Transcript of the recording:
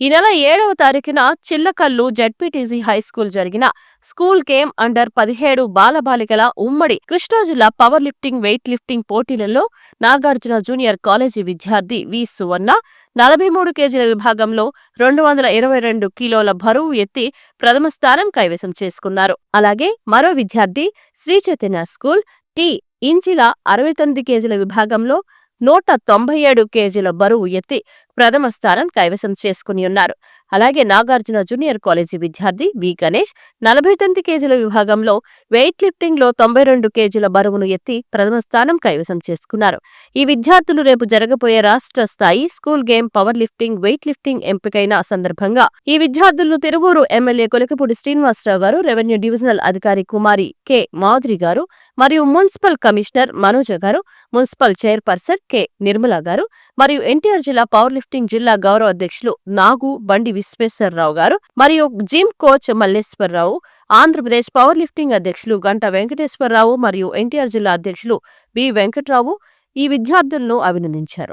ఈ నెల ఏడవ తారీఖున చిల్లకల్లు జడ్పీటీసీ హై స్కూల్ జరిగిన స్కూల్ గేమ్ అండర్ పదిహేడు బాలబాలికల ఉమ్మడి కృష్ణా జిల్లా పవర్ లిఫ్టింగ్ వెయిట్ లిఫ్టింగ్ పోటీలలో నాగార్జున జూనియర్ కాలేజీ విద్యార్థి వి సువర్ణ నలభై మూడు కేజీల విభాగంలో రెండు వందల ఇరవై రెండు కిలోల బరువు ఎత్తి ప్రథమ స్థానం కైవసం చేసుకున్నారు. అలాగే మరో విద్యార్థి శ్రీ చైతన్య స్కూల్ టి ఇంచిల అరవై తొమ్మిది కేజీల విభాగంలో నూట తొంభై ఏడు కేజీల బరువు ఎత్తి ప్రథమ స్థానం కైవసం చేసుకుని ఉన్నారు. అలాగే నాగార్జున జూనియర్ కాలేజీ విద్యార్థి వి. గణేష్ నలభై తొమ్మిది కేజీల విభాగంలో వెయిట్ లిఫ్టింగ్లో తొంభై రెండు కేజీల బరువును ఎత్తి ప్రథమ స్థానం కైవసం చేసుకున్నారు. ఈ విద్యార్థులు రేపు జరగబోయే రాష్ట్ర స్థాయి school game power lifting weight lifting ఎంపికైన సందర్భంగా ఈ విద్యార్థులను తిరువూరు ఎమ్మెల్యే కొలికపూడి శ్రీనివాసరావు గారు రెవెన్యూ డివిజనల్ అధికారి కుమారి కె. మాధురి గారు మరియు మున్సిపల్ కమిషనర్ మనోజ గారు మున్సిపల్ చైర్పర్సన్ కె. నిర్మల గారు మరియు ఎన్టీఆర్ జిల్లా పవర్ లిఫ్టింగ్ జిల్లా గౌరవ అధ్యక్షులు నాగు బండి విశ్వేశ్వరరావు గారు మరియు gym coach Malleswararao Andhra Pradesh power lifting అధ్యక్షులు గంట వెంకటేశ్వరరావు మరియు ఎన్టీఆర్ జిల్లా అధ్యక్షులు బి వెంకట్రావు ఈ విద్యార్థులను అభినందించారు.